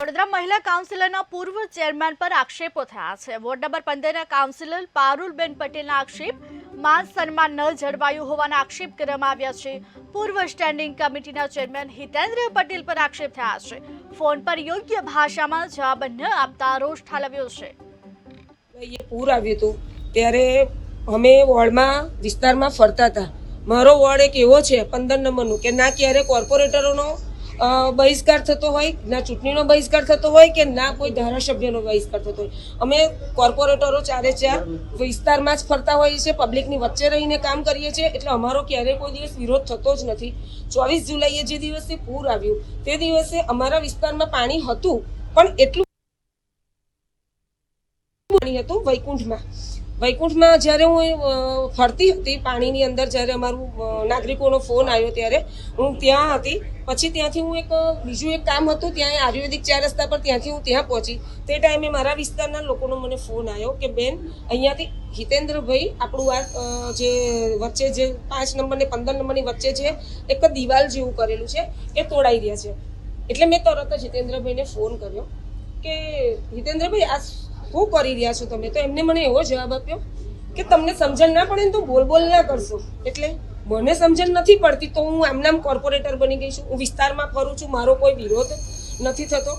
વડોદરા મહિલા કાઉન્સિલરના પૂર્વ ચેરમેન પર આક્ષેપો થયા છે. વોર્ડ નંબર પંદરના કાઉન્સિલર પારુલબેન પટેલના આક્ષેપ, માન સન્માન ન જળવાયું હોવાના આક્ષેપ કરવામાં આવ્યા છે. પૂર્વ સ્ટેન્ડિંગ કમિટીના ચેરમેન હિતેન્દ્ર પટેલ પર આક્ષેપ થયા છે. ફોન પર યોગ્ય ભાષામાં જવાબ ન આપતા રોષ ઠાલવ્યો છે. પૂર આવ્યું હતું. ત્યારે અમે વોર્ડમાં, વિસ્તારમાં ફરતા હતા. મારો વોર્ડ એક એવો છે, પંદર નંબરનું, કે ના ક્યારે કોર્પોરેટરોનો બહિષ્કાર થતો હોય, ના ચૂંટણીનો બહિષ્કાર થતો હોય કે ના કોઈ ધારાસભ્યનો બહિષ્કાર થતો હોય. અમે કોર્પોરેટરો ચારે ચાર વિસ્તારમાં જ ફરતા હોઈએ છીએ, પબ્લિકની વચ્ચે રહીને કામ કરીએ છીએ, એટલે અમારો ક્યારેય કોઈ દિવસ વિરોધ થતો જ નથી. ચોવીસ જુલાઈએ જે દિવસે પૂર આવ્યું, તે દિવસે અમારા વિસ્તારમાં પાણી હતું, પણ એટલું પાણી હતું વૈકુંઠમાં. વૈકુંઠમાં જ્યારે હું ફરતી હતી પાણીની અંદર, જ્યારે અમારું નાગરિકોનો ફોન આવ્યો ત્યારે, હું ત્યાં હતી. પછી ત્યાંથી હું એક બીજું એક કામ હતું, ત્યાં આયુર્વેદિક ચાર રસ્તા પર ત્યાંથી હું ત્યાં પહોંચી. તે ટાઈમે મારા વિસ્તારના લોકોનો મને ફોન આવ્યો કે, બેન, અહીંયાથી હિતેન્દ્રભાઈ, આપણું આ જે વચ્ચે જે પાંચ નંબર ને પંદર નંબરની વચ્ચે જે એક દિવાલ જેવું કરેલું છે, એ તોડાઈ રહ્યા છે. એટલે મેં તરત જ હિતેન્દ્રભાઈને ફોન કર્યો કે, હિતેન્દ્રભાઈ, આ શું કરી રહ્યા છો તમે? તો એમને મને એવો જવાબ આપ્યો કે તમને સમજણ ના પડે ને તો બોલ બોલ ના કરશો. એટલે મને સમજણ નથી પડતી તો હું આમ નામ કોર્પોરેટર બની ગઈ છું. હું વિસ્તારમાં ફરું છું. મારો કોઈ વિરોધ નથી થતો.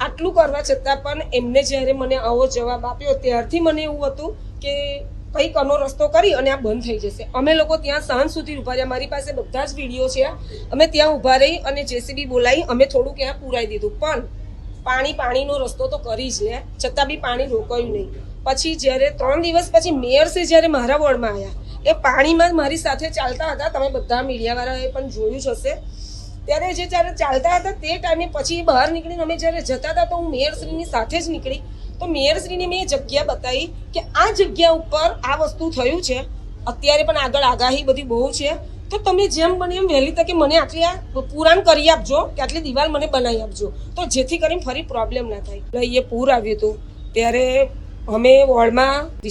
આટલું કરવા છતાં પણ એમને જ્યારે મને આવો જવાબ આપ્યો, ત્યારથી મને એવું હતું કે કંઈક અનો રસ્તો કરી અને આ બંધ થઈ જશે. અમે લોકો ત્યાં સાંજ સુધી ઊભા રહ્યા. મારી પાસે બધા જ વીડિયો છે. અમે ત્યાં ઊભા રહી અને જેસીબી બોલાવી, અમે થોડુંક ત્યાં પુરાઈ દીધું. પણ પાણી પાણીનો રસ્તો તો કરી જ લે, છતાં બી પાણી રોકાયું નહીં. પછી જ્યારે ત્રણ દિવસ પછી મેયરસે જ્યારે મારા વોર્ડમાં આવ્યા, એ પાણીમાં મારી સાથે ચાલતા હતા. તમે બધા મીડિયાવાળાએ પણ જોયું જ હશે. ત્યારે જે જ્યારે ચાલતા હતા તે ટાઈમે પછી બહાર નીકળીને અમે જ્યારે જતા હતા તો હું મેયરશ્રીની સાથે જ નીકળી. તો મેયરશ્રીને મેં એ જગ્યા બતાવી કે આ જગ્યા ઉપર આ વસ્તુ થયું છે. અત્યારે પણ આગળ આગાહી બધી બહુ છે. તો તમે જેમ બને એમ વહેલી તકે મને આટલી આ પુરાણ કરી આપજો કે આટલી દિવાલ મને બનાવી આપજો. તો જેથી કરીને ફરી પ્રોબ્લેમ ના થાય. એટલે એ પૂર આવ્યું હતું. ત્યારે અમે વોર્ડમાં